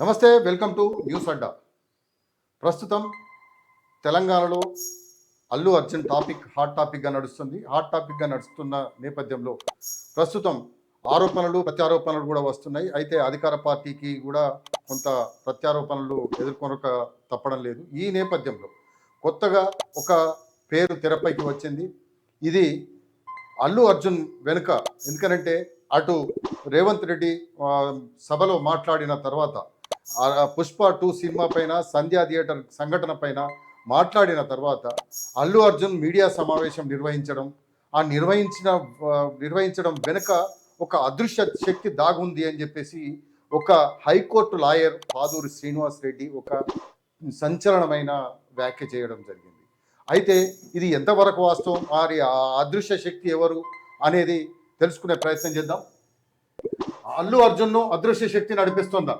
నమస్తే welcome to news అడ్డా. ప్రస్తుతం తెలంగాణలో అల్లు అర్జున్ టాపిక్ హాట్ టాపిక్గా నడుస్తుంది. హాట్ టాపిక్గా నడుస్తున్న నేపథ్యంలో ప్రస్తుతం ఆరోపణలు ప్రత్యారోపణలు కూడా వస్తున్నాయి. అయితే అధికార పార్టీకి కూడా కొంత ప్రత్యారోపణలు ఎదుర్కొనక తప్పడం లేదు. ఈ నేపథ్యంలో కొత్తగా ఒక పేరు తెరపైకి వచ్చింది. ఇది అల్లు అర్జున్ వెనుక ఎందుకనంటే అటు రేవంత్ రెడ్డి సభలో మాట్లాడిన తర్వాత పుష్ప టూ సినిమా పైన సంధ్యా థియేటర్ సంఘటన పైన మాట్లాడిన తర్వాత అల్లు అర్జున్ మీడియా సమావేశం నిర్వహించడం ఆ నిర్వహించిన నిర్వహించడం వెనుక ఒక అదృశ్య శక్తి దాగుంది అని చెప్పేసి ఒక high court lawyer Paduri Srinivas Reddy ఒక సంచలనమైన వ్యాఖ్య చేయడం జరిగింది. అయితే ఇది ఎంతవరకు వాస్తవం? మరి ఆ అదృశ్య శక్తి ఎవరు అనేది తెలుసుకునే ప్రయత్నం చేద్దాం. అల్లు అర్జున్ను అదృశ్య శక్తి నడిపిస్తుందా?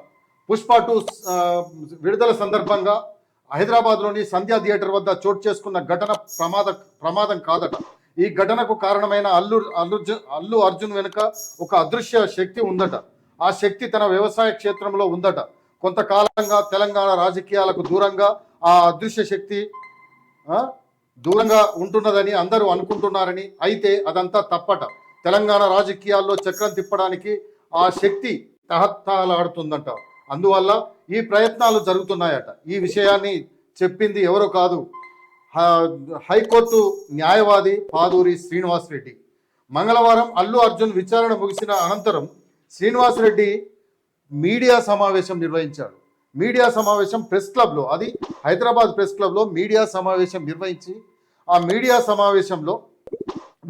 పుష్ప టూ విడుదల సందర్భంగా హైదరాబాద్లోని సంధ్యా థియేటర్ వద్ద చోటు చేసుకున్న ఘటన ప్రమాద ప్రమాదం కాదట. ఈ ఘటనకు కారణమైన అల్లు అల్లు అల్లు అర్జున్ వెనుక ఒక అదృశ్య శక్తి ఉందట. ఆ శక్తి తన వ్యవసాయ క్షేత్రంలో ఉందట. కొంతకాలంగా తెలంగాణ రాజకీయాలకు దూరంగా ఆ అదృశ్య శక్తి దూరంగా ఉంటున్నదని అందరూ అనుకుంటున్నారని అయితే అదంతా తప్పట. తెలంగాణ రాజకీయాల్లో చక్రం తిప్పడానికి ఆ శక్తి తహత్తాలాడుతుందంట. అందువల్ల ఈ ప్రయత్నాలు జరుగుతున్నాయట. ఈ విషయాన్ని చెప్పింది ఎవరో కాదు. హైకోర్టు న్యాయవాది పాదూరి శ్రీనివాస్ రెడ్డి మంగళవారం అల్లు అర్జున్ విచారణ ముగిసిన అనంతరం శ్రీనివాస్ రెడ్డి మీడియా సమావేశం నిర్వహించాడు మీడియా సమావేశం ప్రెస్ క్లబ్లో అది హైదరాబాద్ ప్రెస్ క్లబ్లో మీడియా సమావేశం నిర్వహించి ఆ మీడియా సమావేశంలో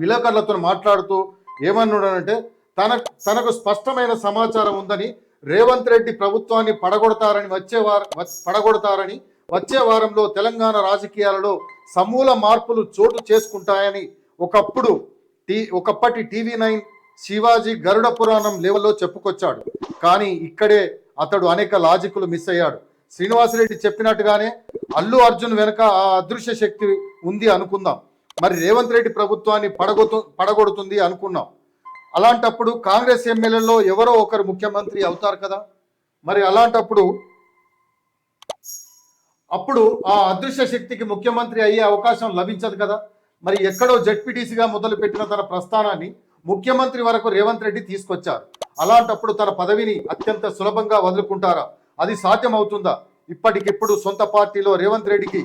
విలేకరులతో మాట్లాడుతూ ఏమన్నాడంటే తన తనకు స్పష్టమైన సమాచారం ఉందని రేవంత్ రెడ్డి ప్రభుత్వాన్ని పడగొడతారని వచ్చే వారం పడగొడతారని వచ్చే వారంలో తెలంగాణ రాజకీయాలలో సమూల మార్పులు చోటు చేసుకుంటాయని ఒకప్పుడు టీ ఒకప్పటి టీవీ నైన్ శివాజీ గరుడ పురాణం లెవెల్లో చెప్పుకొచ్చాడు. కానీ ఇక్కడే అతడు అనేక లాజికులు మిస్ అయ్యాడు. శ్రీనివాసరెడ్డి చెప్పినట్టుగానే అల్లు అర్జున్ వెనుక ఆ అదృశ్య శక్తి ఉంది అనుకుందాం. మరి రేవంత్ రెడ్డి ప్రభుత్వాన్ని పడగొతు పడగొడుతుంది అనుకున్నాం. అలాంటప్పుడు కాంగ్రెస్ ఎమ్మెల్యేలో ఎవరో ఒకరు ముఖ్యమంత్రి అవుతారు కదా? మరి అలాంటప్పుడు అప్పుడు ఆ అదృశ్య శక్తికి ముఖ్యమంత్రి అయ్యే అవకాశం లభించదు కదా? మరి ఎక్కడో జడ్పీటీసీగా మొదలుపెట్టిన తన ప్రస్థానాన్ని ముఖ్యమంత్రి వరకు రేవంత్ రెడ్డి తీసుకొచ్చారు. అలాంటప్పుడు తన పదవిని అత్యంత సులభంగా వదులుకుంటారా? అది సాధ్యమవుతుందా? ఇప్పటికిప్పుడు సొంత పార్టీలో రేవంత్ రెడ్డికి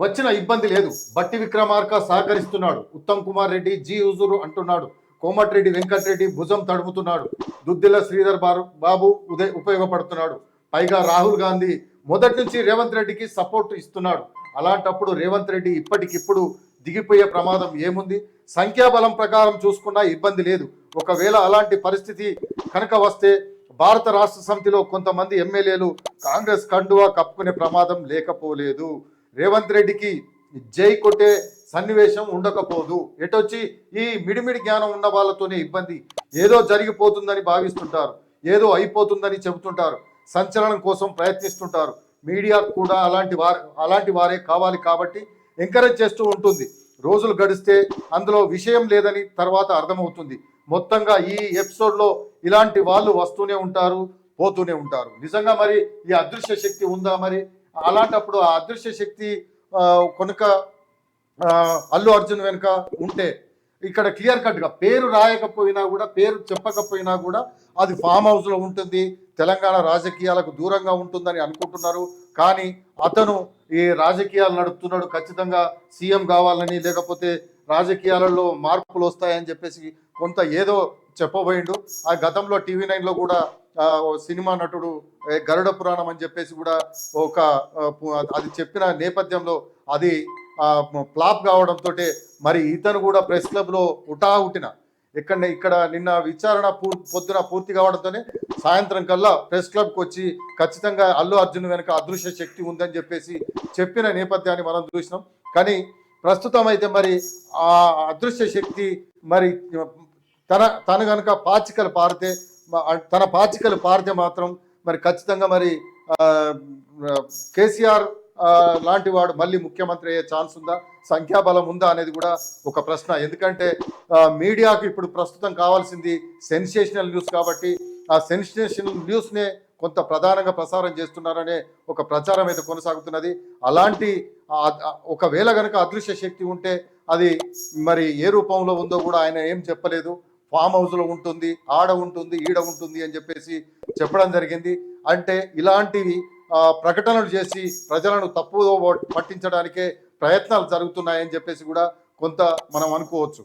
వచ్చిన ఇబ్బంది లేదు. బట్టి విక్రమార్క సహకరిస్తున్నాడు. ఉత్తమ్ కుమార్ రెడ్డి జి హుజూరు అంటున్నాడు. కోమటిరెడ్డి వెంకటరెడ్డి భుజం తడుముతున్నాడు. దుద్దిల శ్రీధర్ బారు- బాబు ఉదయ ఉపయోగపడుతున్నాడు. పైగా రాహుల్ గాంధీ మొదటి నుంచి రేవంత్ రెడ్డికి సపోర్ట్ ఇస్తున్నాడు. అలాంటప్పుడు రేవంత్ రెడ్డి ఇప్పటికిప్పుడు దిగిపోయే ప్రమాదం ఏముంది? సంఖ్యాబలం ప్రకారం చూసుకున్నా ఇబ్బంది లేదు. ఒకవేళ అలాంటి పరిస్థితి కనుక వస్తే భారత రాష్ట్ర సమితిలో కొంతమంది ఎమ్మెల్యేలు కాంగ్రెస్ కండువా కప్పుకునే ప్రమాదం లేకపోలేదు. రేవంత్ రెడ్డికి జై కొట్టే సన్నివేశం ఉండకపోదు. ఎటొచ్చి ఈ మిడిమిడి జ్ఞానం ఉన్న వాళ్ళతోనే ఇబ్బంది? ఏదో జరిగిపోతుందని భావిస్తుంటారు. ఏదో అయిపోతుందని చెబుతుంటారు. సంచలనం కోసం ప్రయత్నిస్తుంటారు. మీడియా కూడా అలాంటి వారు అలాంటి వారే కావాలి కాబట్టి ఎంకరేజ్ చేస్తూ ఉంటుంది. రోజులు గడిస్తే అందులో విషయం లేదని తర్వాత అర్థమవుతుంది. మొత్తంగా ఈ ఎపిసోడ్లో ఇలాంటి వాళ్ళు వస్తూనే ఉంటారు పోతూనే ఉంటారు. నిజంగా మరి ఈ అదృశ్య శక్తి ఉందా మరి? అలాంటప్పుడు ఆ అదృశ్య శక్తి కొనుక అల్లు అర్జున్ వెనుక ఉంటే ఇక్కడ క్లియర్ కట్గా పేరు రాయకపోయినా కూడా పేరు చెప్పకపోయినా కూడా అది ఫామ్ హౌస్లో ఉంటుంది. తెలంగాణ రాజకీయాలకు దూరంగా ఉంటుందని అనుకుంటున్నారు. కానీ అతను ఈ రాజకీయాలు నడుపుతున్నాడు. ఖచ్చితంగా సీఎం కావాలని లేకపోతే రాజకీయాలలో మార్పులు వస్తాయని చెప్పేసి కొంత ఏదో చెప్పబోయిండు. ఆ గతంలో టీవీ నైన్లో కూడా సినిమా నటుడు ఏ, గరుడ పురాణం అని చెప్పేసి కూడా ఒక అది చెప్పిన నేపథ్యంలో అది ఫ్లాప్ కావడంతో మరి ఇతను కూడా ప్రెస్ క్లబ్లో ఉటా ఉట్టిన ఇక్కడ ఇక్కడ నిన్న విచారణ పూ- పొద్దున పూర్తి కావడంతోనే సాయంత్రం కల్లా ప్రెస్ క్లబ్కి వచ్చి ఖచ్చితంగా అల్లు అర్జున్ వెనుక అదృశ్య శక్తి ఉందని చెప్పేసి చెప్పిన నేపథ్యాన్ని మనం చూసినాం. కానీ ప్రస్తుతం అయితే మరి ఆ అదృశ్య శక్తి మరి తన తను కనుక పాచికలు పారితే తన పాచికలు పారితే మాత్రం మరి ఖచ్చితంగా మరి కేసీఆర్ లాంటి వాడు మళ్ళీ ముఖ్యమంత్రి అయ్యే ఛాన్స్ ఉందా? సంఖ్యాబలం ఉందా అనేది కూడా ఒక ప్రశ్న. ఎందుకంటే మీడియాకు ఇప్పుడు ప్రస్తుతం కావాల్సింది సెన్సేషనల్ న్యూస్ కాబట్టి ఆ సెన్సేషనల్ న్యూస్నే కొంత ప్రధానంగా ప్రసారం చేస్తున్నారనే ఒక ప్రచారం అయితే కొనసాగుతున్నది. అలాంటి ఒకవేళ కనుక అదృశ్య శక్తి ఉంటే అది మరి ఏ రూపంలో ఉందో కూడా ఆయన ఏం చెప్పలేదు. ఫామ్ హౌస్లో ఉంటుంది ఆడ ఉంటుంది ఈడ ఉంటుంది అని చెప్పేసి చెప్పడం జరిగింది. అంటే ఇలాంటివి ప్రకటనలు చేసి ప్రజలను తప్పు పట్టించడానికే ప్రయత్నాలు జరుగుతున్నాయని చెప్పేసి కూడా కొంత మనం అనుకోవచ్చు.